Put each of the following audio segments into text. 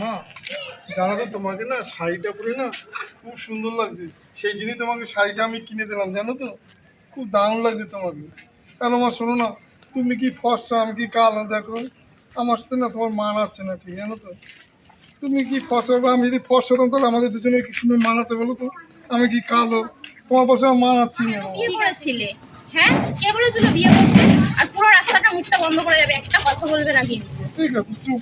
মা জানো তো তোমাকে না শাড়িটা পরে না খুব সুন্দর লাগছে। সেই জন্যই তোমাকে শাড়িটা আমি কিনে দিলাম জানো তো? খুব দারুণ লাগছে তোমাকে। কেন মা শোনো না তুমি কি ফর্সা আমি কি কালো দেখো? আমার সাথে না তোমার মানাচ্ছে না ঠিক জানো তো? তুমি কি ফর্সা আমি যদি ফর্সা হতাম তাহলে আমাদের দুজনের কি সুন্দর মানাতে বলো তো? আমি কি কালো? তোমার পাশে আমার মানাচ্ছি না কি করেছিলে? হ্যাঁ? কে বলেছিল বিয়ে করতে? আর পুরো রাস্তাটা মুখটা বন্ধ করে যাবে একটা কথা বলবে না কিন্তু। ঠিক আছে চুপ।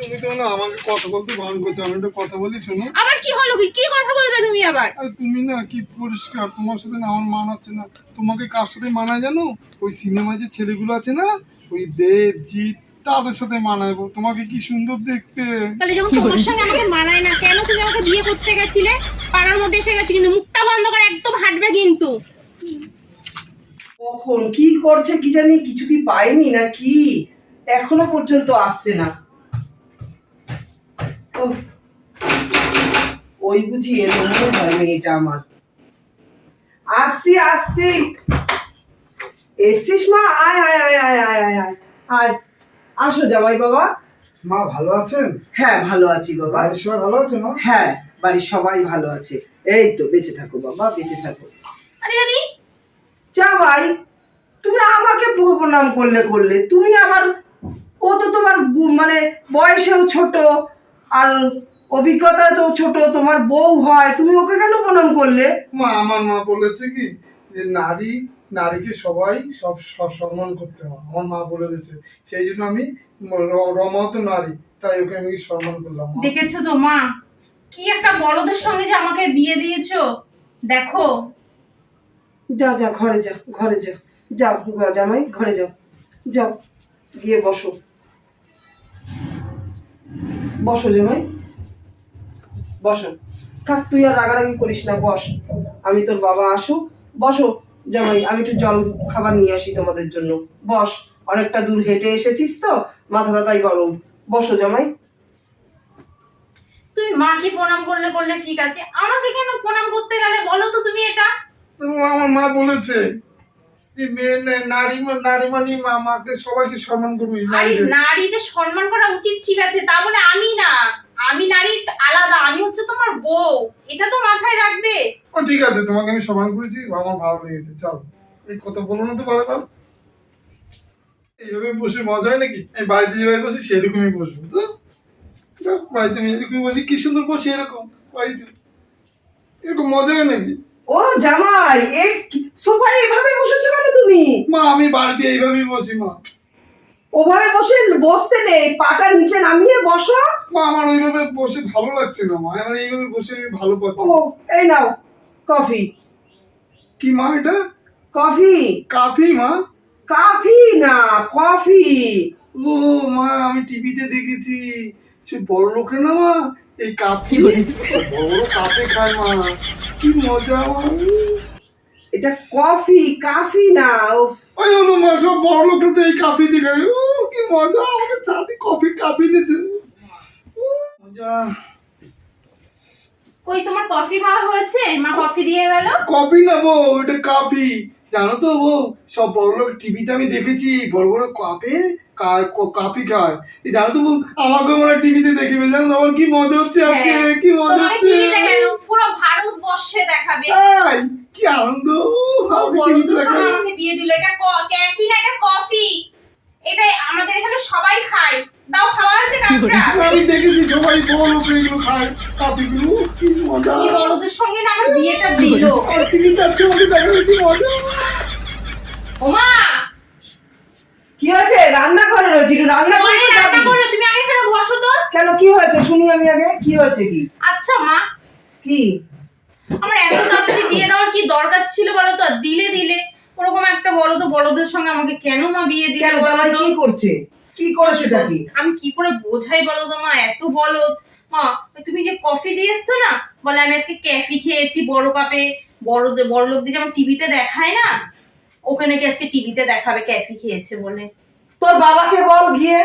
তুমি তো না আমাকে কথা বলতে বারণ করছ আমি একটা কথা বলি শোনো। আবার কি হলো কি? কি কথা বলবে তুমি আবার? আরে তুমি না কি পরিষ্কার তোমার সাথে না আমার মানাচ্ছে না। তোমাকে কার সাথে মানায় জানো? ওই সিনেমায় যে ছেলেগুলো আছে না ওই দেব জিৎ তাদের সাথে মানাইবো তোমাকে কি সুন্দর দেখতে। তাহলে যখন তোমার সঙ্গে আমাকে মানায় না কেন তুমি আমাকে বিয়ে করতে গেছিলে? পাড়ার মধ্যে এসে গেছি কিন্তু মুখটা বন্ধ করে একদম হাঁটবে কিন্তু। কখন? কি করছে কি জানি কিছু কি পাইনি না কি? এখনও পর্যন্ত আসছে না। ওই বুঝি এলো মনে হয় মেয়েটা আমার। আসছি আসছি। এসছিস মা? আয় আয় আয় আয় আয় আয় আয়। আয়। আসো জামাই বাবা। মা ভালো আছেন? হ্যাঁ ভালো আছি বাবা। বাড়ির সবাই ভালো আছে মা? হ্যাঁ বাড়ির সবাই ভালো আছে। এই তো বেঁচে থাকো বাবা বেঁচে থাকো। আরে আরে জামাই তুমি আমাকে প্রণাম করলে করলে। তুমি আবার ও তো তোমার মানে বয়সেও ছোট। আর অভিজ্ঞতা তো ছোট তোমার বউ হয় তুমি ওকে কেন প্রণাম করলে? মা আমার মা বলেছে কি যে নারী নারীকে সবাই সব সম্মান করতে হয়। আমার মা বলে দিয়েছে সেই জন্য আমি র- রমা তো নারী তাই ওকে আমি সম্মান করলাম। মা। দেখেছ তো মা? কি একটা বড়দের সঙ্গে যে আমাকে বিয়ে দিয়েছ? দেখো। যা যা ঘরে যা ঘরে যা। যাও জামাই ঘরে যাও। যাও গিয়ে বসো। বসো জামাই বসো। থাক তুই আর রাগারাগি করিস না বস। আমি তোর বাবা আসুক। বসো জামাই আমি একটু জল খাবার নিয়ে আসি তোমাদের জন্য। বস অনেকটা দূর হেঁটে এসেছিস তো? মাথাটা তাই গরম। বসো জামাই। তুমি মাকে প্রণাম করলে করলে ঠিক আছে। আমাকে কেন প্রণাম করতে গেলে? বলো তো তুমি এটা। তো আমার মা বলেছে। নারী নারী মানে মা মাকে সবাইকে সম্মান করবি নারীদের। সম্মান করা উচিত ঠিক আছে তা বলে আমি না। আমি নারী আলাদা আমি হচ্ছে তোমার বউ এটা তো মাথায় রাখবে। ও ঠিক আছে তোমাকে আমি সম্মান করেছি আমার ভালো লেগেছে চল। এই কথা বলো না তো ভালো ভালো। এইভাবে বসে মজা হয় নাকি? আমি বাড়িতে যেভাবে বসি সেরকমই বসবো তো? বাড়িতে আমি এরকমই বসি কি সুন্দর বসি এরকম বাড়িতে। এরকম মজা হয় নাকি? ও জামাই এই সোফায় এভাবে বসেছো কেন তুমি? মা আমি বাড়িতে এইভাবেই বসি মা। ওভাবে বসে বসতে নেই পাটা নিচে নামিয়ে বসো। মা আমার ওইভাবে বসে ভালো লাগছে না মা। আমার এইভাবে বসে আমি ভালো পাচ্ছি ও এই নাও কফি। কি মা এটা? কফি। কাফি মা? কফি না কফি। ও মা আমি টিভিতে দেখেছি সে বড় লোকের না মা? এই কাপি বড় বড় কাপে খায় মা। কি মজা এটা কফি কফি না ও। ওই হলো মা সব বড় লোকরা তো এই দিয়ে খায় ও কি মজা আমাকে চাঁদি কফি কাপি দিয়েছে। মজা। কই তোমার কফি খাওয়া হয়েছে? মা কফি দিয়ে গেল? কফি না বউ এটা কাপি জানো তো বউ সব বড় লোক টিভিতে আমি দেখেছি বড় বড় কাপে কা- কাপি খায়। জানো তো আমাকে মনে টিভিতে দেখিবে। জানো আমার কি মজা হচ্ছে আজকে? হ্যাঁ, কি মজা হচ্ছে? পুরো ভারতবর্ষে দেখাবে। কি আনন্দ। আমাকে বিয়ে দিল। এটা ক্যাফি না এটা কফি এটা আমাদের এখানে সবাই খায়। দাও খাওয়া আছে কাপটা? আমি দেখেছি সবাই বড় লোক এগুলো খায়। কাপিগুলো কি মজা। কি বড়দের সঙ্গে না আমার বিয়েটা দিল? আর টিভিতে আজকে আমাকে দেখাবে কি মজা। ওমা! কি হয়েছে? রান্না করে রয়েছে একটু রান্না করে তো রান্না যাবি। করো তুমি আগে এখানে বসো তো। কেন কি হয়েছে? শুনি আমি আগে কি হয়েছে কি? আচ্ছা মা। কি? আমার এত তাড়াতাড়ি বিয়ে দেওয়ার কি দরকার ছিল বলো তো? আর দিলে দিলে। ওরকম একটা বলো তো বড়দের সঙ্গে আমাকে কেন মা বিয়ে দিলে কেন বলো জামাই তো? কি করছে? কি করেছে এটা কি? আমি কি করে বোঝাই বলো তো মা? এত বলো। মা তুমি যে কফি দিয়ে এসছো না? বলে আমি আজকে ক্যাফি খেয়েছি বড় কাপে। বড় বড় লোকদের যেমন টিভিতে দেখায় না? ওকে নাকি আজকে টিভিতে দেখাবে ক্যাফি খেয়েছে বলে। তোর বাবাকে বল গিয়ে।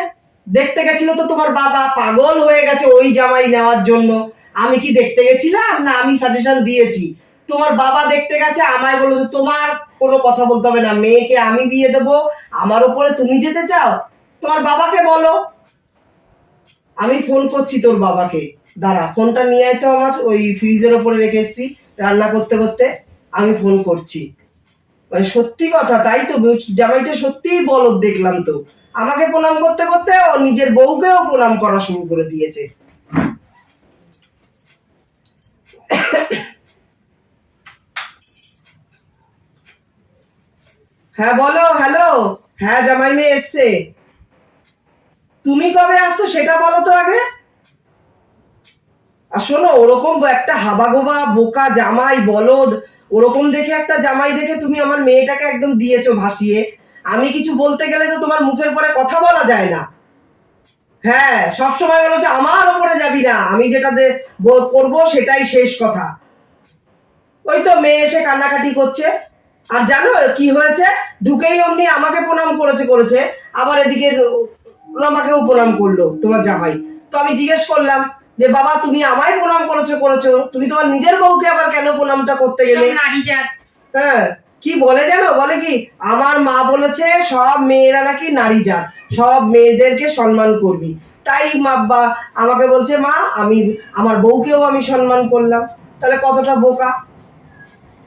দেখতে গেছিল তো তোমার বাবা, পাগল হয়ে গেছে ওই জামাই নেওয়ার জন্য। আমি কি দেখতে গেছিলাম? না, আমি সাজেশন দিয়েছি। তোমার বাবা দেখতে গেছে, আমায় বলেছে, তোমার কোনো কথা বলতে হবে না, মেয়েকে আমি বিয়ে দেবো, আমার উপরে তুমি যেতে চাও? তোমার বাবাকে বলো। আমি ফোন করছি তোর বাবাকে। দাঁড়া, ফোনটা নিয়ে আয় তো আমার, ওই ফ্রিজের ওপরে রেখে এসছি, রান্না করতে করতে। আমি ফোন করছি। মানে সত্যি কথা, তাই তো জামাইটা সত্যিই বলদ দেখলাম তো। আমাকে প্রণাম করতে করতে ও নিজের বউকেও প্রণাম করা শুরু করে দিয়েছে। হ্যাঁ বলো, হ্যালো। হ্যাঁ জামাই মেয়ে এসছে। তুমি কবে আসছো সেটা বলো তো আগে। আর শোনো, ওরকম একটা হাবা গোবা বোকা জামাই, বলদ ওরকম দেখে একটা জামাই দেখে তুমি আমার মেয়েটাকে একদম দিয়েছ ভাসিয়ে। আমি কিছু বলতে গেলে তো তোমার মুখের পরে কথা বলা যায় না। হ্যাঁ সবসময় বলেছে আমার ওপরে যাবি না। আমি যেটা করব সেটাই শেষ কথা। ওই তো মেয়ে এসে কান্নাকাটি করছে। আর জানো কি হয়েছে? ঢুকেই অমনি আমাকে প্রণাম করেছে করেছে। আবার এদিকে রমাকেও প্রণাম করল তোমার জামাই। তো আমি জিজ্ঞেস করলাম যে বাবা তুমি আমায় প্রণাম করেছ করেছ। তুমি তোমার নিজের বউকে আবার কেন প্রণামটা করতে গেলে? হ্যাঁ কি বলে জানো? বলে কি আমার মা বলেছে সব মেয়েরা নাকি নারী জাত সব মেয়েদেরকে সম্মান করবি। তাই মা বা আমাকে বলছে মা আমি আমার বউকেও আমি সম্মান করলাম। তাহলে কতটা বোকা?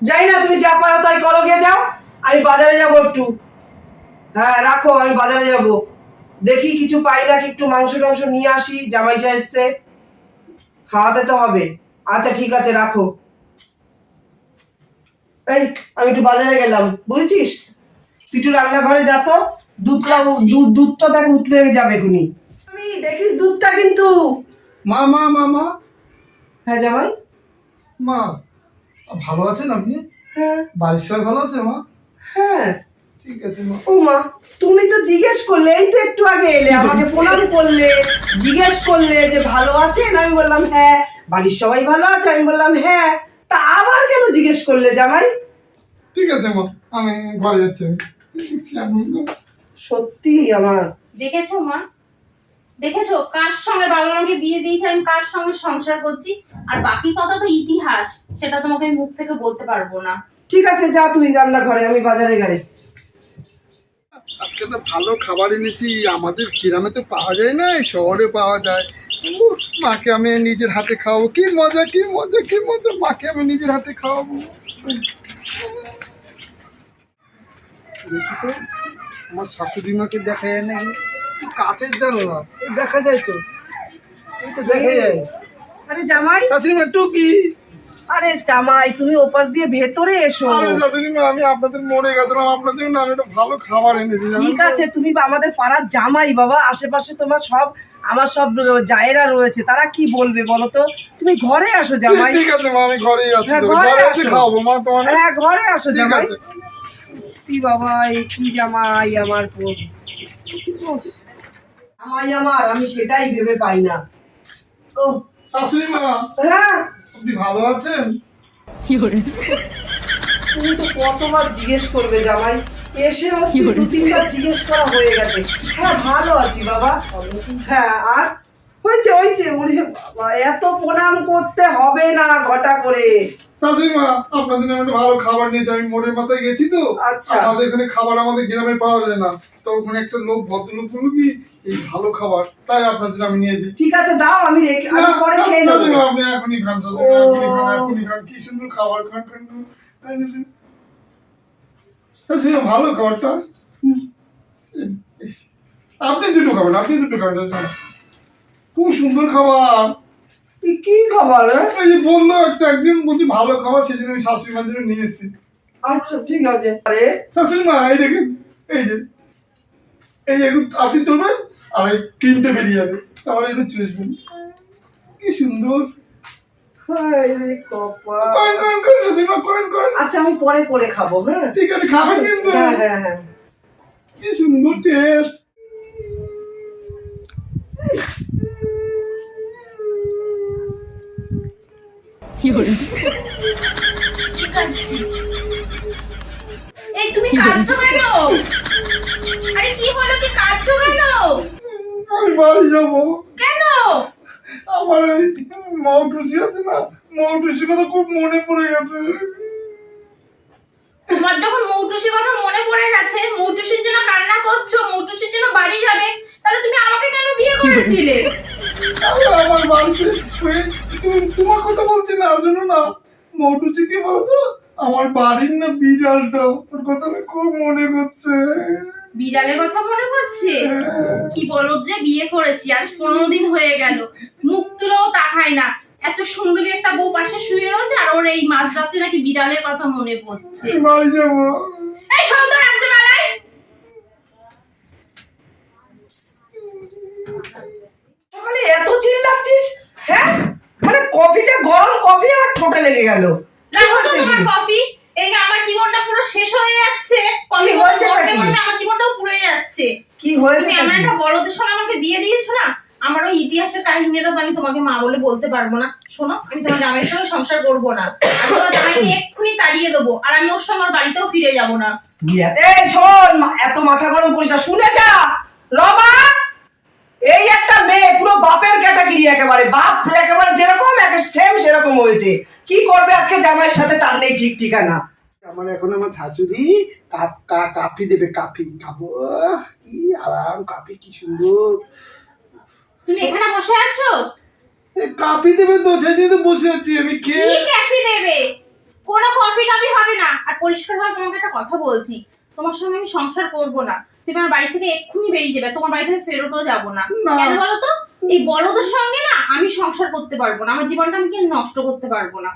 যাই না তুমি যা পারো তাই করো গিয়ে যাও। আমি বাজারে যাব একটু। হ্যাঁ রাখো আমি বাজারে যাব। দেখি কিছু পাই নাকি একটু মাংস টাংস নিয়ে আসি জামাইটা এসছে। খাওয়াতে তো হবে। আচ্ছা ঠিক আছে রাখো। এই আমি একটু বাজারে গেলাম বুঝেছিস? তুই একটু রান্নাঘরে যা তো দুধটা দুধ দুধটা দেখ উতলে যাবে খুনি আমি দেখিস দুধটা কিন্তু। মা মা মা মা। হ্যাঁ জামাই মা ভালো আছেন আপনি? হ্যাঁ। বাড়ির সবাই ভালো আছে মা? হ্যাঁ। ঠিক আছে মা। ও মা তুমি তো জিজ্ঞেস করলে এই তো একটু আগে এলে আমাকে প্রণাম করলে জিজ্ঞেস করলে যে ভালো আছেন? আমি বললাম হ্যাঁ বাড়ির সবাই ভালো আছে? আমি বললাম হ্যাঁ। তা আবার কেন জিজ্ঞেস করলে জামাই? ঠিক আছে মা আমি ঘরে যাচ্ছি? সত্যি আমার। দেখেছ মা? দেখেছ? কার সঙ্গে বাবা মাকে বিয়ে দিয়েছে আমি কার সঙ্গে সংসার করছি? আর বাকি কথা তো ইতিহাস সেটা তোমাকে আমি মুখ থেকে বলতে পারব না। ঠিক আছে যা তুই রান্নাঘরে আমি বাজারে গেলে আজকে তো ভালো খাবার এনেছি আমাদের গ্রামে তো পাওয়া যায় না শহরে পাওয়া যায়। মাকে আমি নিজের হাতে খাওয়াবো। কি মজা কি মজা কি মজা মাকে আমি নিজের হাতে খাওয়াবো। দেখি তো আমার শাশুড়ি মাকে দেখা যায় না একটু কাছের জানো না এই দেখা যায় তো। এই তো দেখা যায়। আরে জামাই। শাশুড়ি মা টুকি। আরে জামাই তুমি ওপাশ দিয়ে ভেতরে এসো। আরে শাশুড়ি মা আমি আপনাদের মরে গেছিলাম আপনার জন্য আমি একটা ভালো খাবার এনেছি ঠিক আছে তুমি আমাদের পাড়ার জামাই বাবা আশেপাশে তোমার সব আমার সব জায়েরা রয়েছে তারা কি বলবে বলো তো? তুমি ঘরে আসো জামাই। ঠিক আছে মা আমি ঘরেই আসছি হ্যাঁ, ঘরে এসে আসো। মা তোমার। হ্যাঁ ঘরে আসো জামাই। সত্যি বাবা এই কি জামাই আমার পো- জামাই আমার আমি সেটাই ভেবে পাই না। ও শাশুড়ি মা হ্যাঁ। আপনি ভালো আছেন? তুমি তো কতবার জিজ্ঞেস করবে জামাই? এসে দু তিনবার জিজ্ঞেস করা হয়ে গেছে। হ্যাঁ ভালো আছি বাবা। হ্যাঁ আর? হয়েছে হয়েছে ওরে বাবা এত প্রণাম করতে হবে না ঘটা করে। শাশুড়ি মা আপনার জন্য একটা ভালো খাবার নিয়েছি। আমি মোড়ের মাথায় গেছি তো। আচ্ছা। আমাদের এখানে খাবার আমাদের গ্রামে পাওয়া যায় না। তো ওখানে একটা লোক ভদ্রলোক বলল কি এই ভালো খাবার তাই জন্য আমি নিয়েছি। ঠিক আছে দাও আমি রেখে আমি পরে খেয়ে নেব। আপনি এখনই খান এখনই খান এখনই খান। কি সুন্দর খাবার খান খান ভালো খাবারটা। আপনি দুটো খাবেন আপনি দুটো খাবেন খুব সুন্দর খাবার। কি খাবার? এই যে বলল একটা একজন বলছি ভালো খাবার সেই জন্য আমি শাশুড়ি মার জন্য নিয়ে এসেছি। আচ্ছা ঠিক আছে। আরে শাশুড়ি মা এই দেখেন এই যে এই যে আপনি তুলবেন আর এই ক্রিমটা বেরিয়ে যাবে তারপরে একটু চুষবেন কি সুন্দর। হায় আচ্ছা আমি পরে করে খাব হ্যাঁ? ঠিক আছে খাবেন কিন্তু। হ্যাঁ হ্যাঁ হ্যাঁ। কি সুন্দর টেস্ট এই তুমি কাঁদছো কেন? আরে কি হলো? কি কাঁদছো কেন? বাড়ি যাব। কেন? আমার এই মৌটুসি আছে না? মৌটুসির কথা খুব মনে পড়ে গেছে। তোমার যখন মৌটুসির কথা মনে পড়ে গেছে মৌটুসির জন্য কান্না করছ মৌটুসির জন্য বাড়ি যাবে তাহলে তুমি আমাকে কেন বিয়ে করেছিলে? আমার বাড়িতে তুমি তোমার কথা বলছি না শোনো না। মটুচি কি বলতো আমার বাড়ির না বিড়ালটা ওর কথা আমি খুব মনে করছে বিড়ালের কথা মনে পড়ছে? কি বলো যে বিয়ে করেছি আজ পনেরো দিন হয়ে গেল। মুখ তুলেও তাকায় না। এত সুন্দরী একটা বউ পাশে শুয়ে রয়েছে আর ওর এই মাঝ রাত্রে নাকি বিড়ালের কথা মনে পড়ছে। বাড়ি যাব? এই সুন্দর রাত্রেবেলায় সকালে এত চিল্লাচ্ছিস? হ্যাঁ? মানে কফিটা গরম কফি আমার ঠোঁটে লেগে গেল? কফি। জীবনটা পুরো শেষ হয়ে যাচ্ছে। কফি কি হয়েছে? আমার জীবনটাও পুড়ে যাচ্ছে। কি হয়েছে এমন একটা বড়দের সঙ্গে আমাকে বিয়ে দিয়েছ না? আমার ওই ইতিহাসের কাহিনীটা তো আমি তোমাকে মা বলে বলতে পারব না। শোনো আমি তোমার জামাইয়ের সঙ্গে সংসার করব না। আমি তোমার জামাইকে এক্ষুনি তাড়িয়ে দেবো আর আমি ওর সঙ্গে বাড়িতেও ফিরে যাব না। এত- এই শোন এত মাথা গরম করিস না শুনে যা। রমা এই একটা মেয়ে পুরো বাপের ক্যাটাগরি একেবারে বাপ একেবারে যেরকম সেম সেরকম হয়েছে। কি করবে আজকে জামাইয়ের সাথে তার নেই ঠিক ঠিকানা। আমার এখন আমার শাশুড়ি কাপ কা- কাফি দেবে কাফি খাব আহ, কি আরাম কাফি কি সুন্দর। তুমি এখানে বসে আছো? কাপি দেবে তো জন্য তো বসে আছি আমি কে? ক্যাফি দেবে? কোনো কফি টফি হবে না। আর পরিষ্কার ভাবে তোমাকে একটা কথা বলছি। তোমার সঙ্গে আমি সংসার করব না। তুমি আমার বাড়ি থেকে এক্ষুনি বেরিয়ে যাবে। তোমার বাড়ি থেকে ফেরতও যাব না। না। কেন বলো তো? এই বড়দের সঙ্গে না আমি সংসার করতে পারব না। আমার জীবনটা আমি কি নষ্ট করতে পারব না?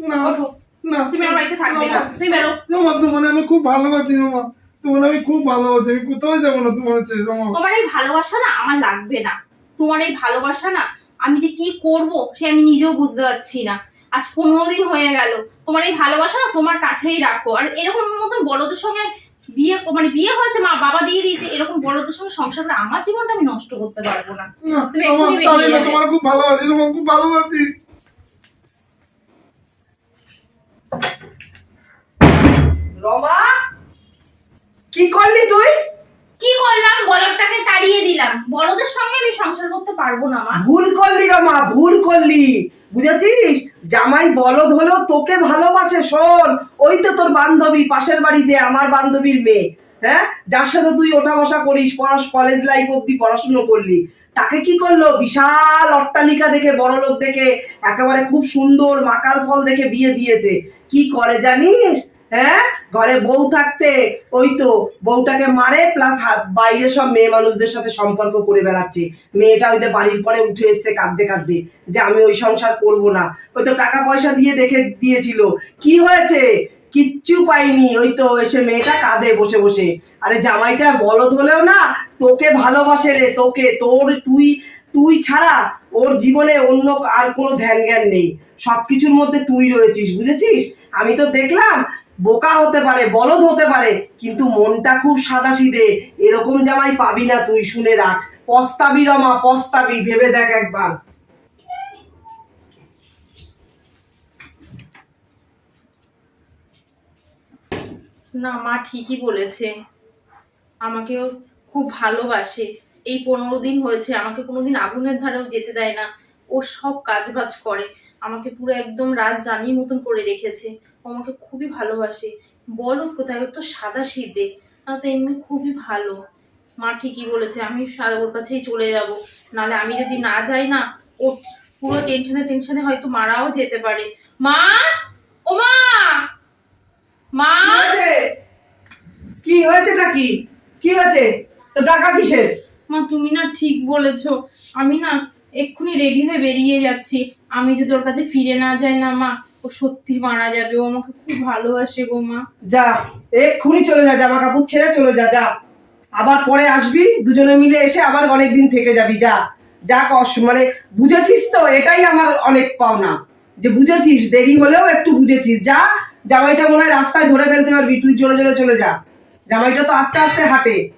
না। ওঠো। না তুমি আমার বাড়িতে থাকবে না। তুমি বেরো। রমা তোমার আমি খুব ভালোবাসি রমা। তোমার আমি খুব ভালোবাসি। আমি কোথাও যাব না তোমার হচ্ছে রমা। তোমার এই ভালোবাসা না আমার লাগবে না। তোমার এই ভালোবাসা না আমি যে কি করব সে আমি নিজেও বুঝতে পারছি না। আজ পনেরো দিন হয়ে গেল। তোমার এই ভালোবাসা না তোমার কাছেই রাখো। আর এরকম মতন বড়দের সঙ্গে বিয়ে মানে বিয়ে হয়েছে মা বাবা দিয়ে দিয়েছে এরকম বড়দের সঙ্গে সংসার করে আমার জীবনটা আমি নষ্ট করতে পারব না। তুমি। তোমার খুব ভালোবাসি রমা খুব ভালোবাসি। রমা কি করলি তুই? কি করলাম? বলকটাকে তাড়িয়ে দিলাম। বড়দের সঙ্গে আমি সংসার করতে পারব না মা। ভুল করলি রমা ভুল করলি। বুঝেছিস? জামাই বলদ হলো তোকে ভালোবাসে শোন। ওই তো তোর বান্ধবী পাশের বাড়ি যে আমার বান্ধবীর মেয়ে। হ্যাঁ? যার সাথে তুই ওঠা বসা করিস পড়াশ কলেজ লাইফ অব্দি পড়াশুনো করলি, তাকে কি করল? বিশাল অট্টালিকা দেখে, বড় লোক দেখে, একেবারে খুব সুন্দর মাকাল ফল দেখে বিয়ে দিয়েছে। কি করে জানিস? হ্যাঁ? ঘরে বউ থাকতে, ওই তো বউটাকে মারে প্লাস বাইরে সব মেয়ে মানুষদের সাথে সম্পর্ক করে বেড়াচ্ছে। মেয়েটা ওই বাড়ির পরে উঠে এসছে কাঁদতে কাঁদতে, যে আমি ওই সংসার করব না। ওই তো টাকা পয়সা দিয়ে দেখে দিয়েছিল। কি হয়েছে? কিচ্ছু পাইনি। ওই তো এসে মেয়েটা কাঁদে বসে বসে। আরে জামাইটা বলদ হলেও না, তোকে ভালোবাসে রে, তোকে, তোর, তুই তুই ছাড়া ওর জীবনে অন্য আর কোনো ধ্যান জ্ঞান নেই। সব কিছুর মধ্যে তুই রয়েছিস, বুঝেছিস? আমি তো দেখলাম বোকা হতে পারে, বলদ হতে পারে, কিন্তু মনটা খুব সাদা সিধে এরকম জামাই পাবি না তুই, শুনে রাখ। পস্তাবি রমা, পস্তাবি, ভেবে দেখ একবার। না, মা ঠিকই বলেছে। আমাকেও খুব ভালোবাসে। এই পনেরো দিন হয়েছে, আমাকে কোনোদিন আগুনের ধারেও যেতে দেয় না। ও সব কাজ বাজ করে। আমাকে পুরো একদম রাজ রানীর মতন করে রেখেছে। ও আমাকে খুবই ভালোবাসে। বলো কোথায়? ওর তো সাদা শীতে। না তো এমনি খুবই ভালো। মা ঠিকই বলেছে, আমি ওর কাছেই চলে যাব। নাহলে আমি যদি না যাই না ও পুরো টেনশনে টেনশনে হয়তো মারাও যেতে পারে। মা! ও মা! মা? কি হয়েছেটা কি? কি হয়েছে? তো টাকা কিসের? মা তুমি না ঠিক বলেছ। আমি না এক্ষুনি রেডি হয়ে বেরিয়ে যাচ্ছি। আমি যদি ওর কাছে ফিরে না যাই না মা ও সত্যি মারা যাবে। ও আমাকে খুব ভালোবাসে গো মা। যা এক্ষুনি চলে যা জামা কাপড় ছেড়ে চলে যা যা। আবার পরে আসবি দুজনে মিলে এসে আবার অনেক দিন থেকে যাবি যা। যা কস মানে বুঝেছিস তো এটাই আমার অনেক পাওনা। যে বুঝেছিস দেরি হলেও একটু বুঝেছিস যা। জামাইটা মনে হয় রাস্তায় ধরে ফেলতে পারবি, তুই চলে চলে চলে যা। জামাইটা তো আস্তে আস্তে হাঁটে।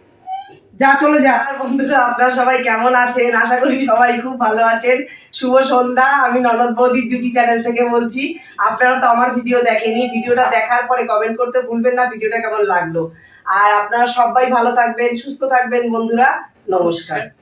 যা, চলে যা। বন্ধুরা, আপনারা সবাই কেমন আছেন? আশা করি সবাই খুব ভালো আছেন। শুভ সন্ধ্যা। আমি ননদ বৌদির জুটি চ্যানেল থেকে বলছি। আপনারা তো আমার ভিডিও দেখেনি। ভিডিওটা দেখার পরে কমেন্ট করতে ভুলবেন না। ভিডিওটা কেমন লাগল? আর আপনারা সবাই ভালো থাকবেন, সুস্থ থাকবেন, বন্ধুরা। নমস্কার।